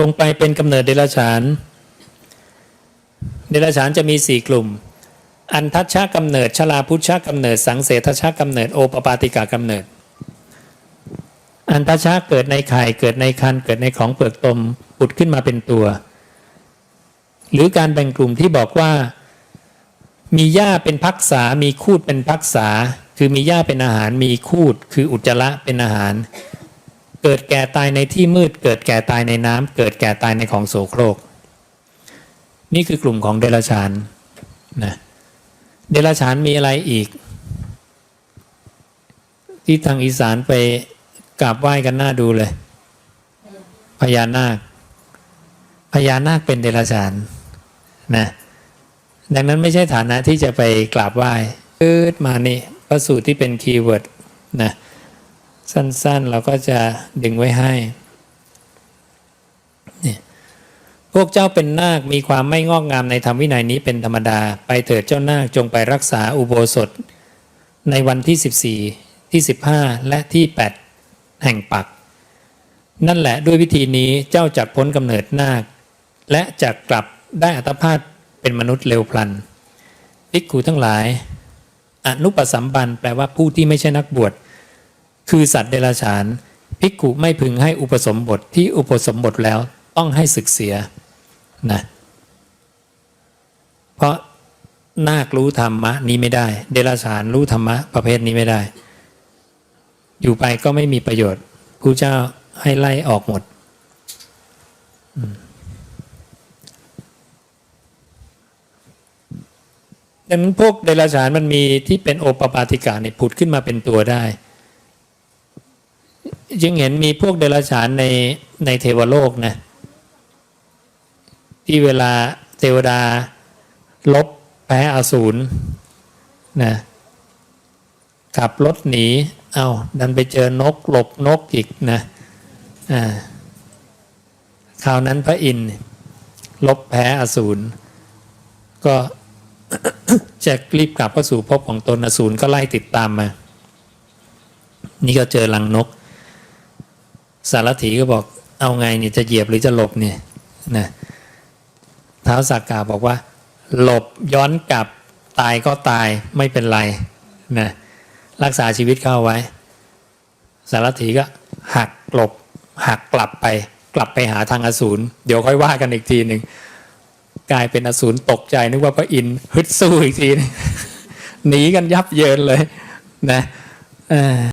ลงไปเป็นกำเนิดเดรัจฉาน เดรัจฉานจะมีสี่กลุ่ม อันทัชชากำเนิดชลาพุชชากำเนิด สังเสทชากำเนิดโอปปาติกากำเนิด อันทัชชาเกิดในไข่เกิดในคันเกิดในของเปลือกตมปุดขึ้นมาเป็นตัว หรือการแบ่งกลุ่มที่บอกว่า มีหญ้าเป็นพักษา มีคูดเป็นพักษา คือมีหญ้าเป็นอาหาร มีคูด คืออุจจาระเป็นอาหาร เกิดแก่ตายในที่มืด เกิดแก่ตายในน้ำเกิดแก่ตายในของโสโครก นี่คือกลุ่มของเดรัจฉานนะเดรัจฉานมีอะไรอีก ที่ทางอีสานไปกราบไหว้กันหน้าดูเลยพญานาคพญานาคเป็นเดรัจฉานนะดังนั้นไม่ใช่ฐานะที่จะไปกราบไหว้พืดมานี่พระสูตรที่เป็นคีย์เวิร์ดนะ สั้นๆ เราก็จะดึงไว้ให้เนี่ยพวกเจ้าเป็นนาคมีความไม่งอกงามในธรรมวินัยนี้เป็นธรรมดา ไปเถิดเจ้านาคจงไปรักษาอุโบสถ ในวันที่ 14 ที่ 15 และที่ 8 แห่งปัก นั่นแหละด้วยวิธีนี้เจ้าจักพ้นกำเนิดนาค และจักกลับได้อัตภาพเป็นมนุษย์เร็วพลันภิกขุทั้งหลาย อนุปสัมบันแปลว่าผู้ที่ไม่ใช่นักบวช คือสัตว์เดรัจฉานภิกขุไม่พึงให้อุปสมบทที่อุปสมบทแล้วต้องให้ศึกเสียนะเพราะนาครู้ธรรมะนี้ไม่ได้ เดรัจฉานรู้ธรรมะประเภทนี้ไม่ได้ อยู่ไปก็ไม่มีประโยชน์พระเจ้าให้ไล่ออกหมดดังนั้นพวกเดรัจฉานมันมีที่เป็นโอปปาติกาเนี่ยผุดขึ้นมาเป็นตัวได้ จึงเห็นมีพวกเดรัจฉานในในเทวโลกนะที่เวลาเทวดาลบแพ้อสูรนะขับรถหนี เอาดันไปเจอนกหลบนกอีกนะอ่าคราวนั้นพระอินทร์ลบแพ้อสูรก็จะรีบกลับเข้าสู่ภพของตนอสูรก็ไล่ติดตามมา นี่ก็เจอลังนก สารถีก็บอกเอาไงเนี่ยจะเหยียบหรือจะหลบเนี่ยนะท้าวสักกาบอกว่า หลบย้อนกลับตายก็ตายไม่เป็นไรนะรักษาชีวิตเข้าไว้ สารถีก็หักหลบหักกลับไป กลับไปหาทางอสูรเดี๋ยวค่อยว่ากันอีกทีหนึ่งกลายเป็นอสูรตกใจนึกว่าพระอินทร์ฮึดสู้อีกทีนึงหนีกันยับเยินเลย นะเออ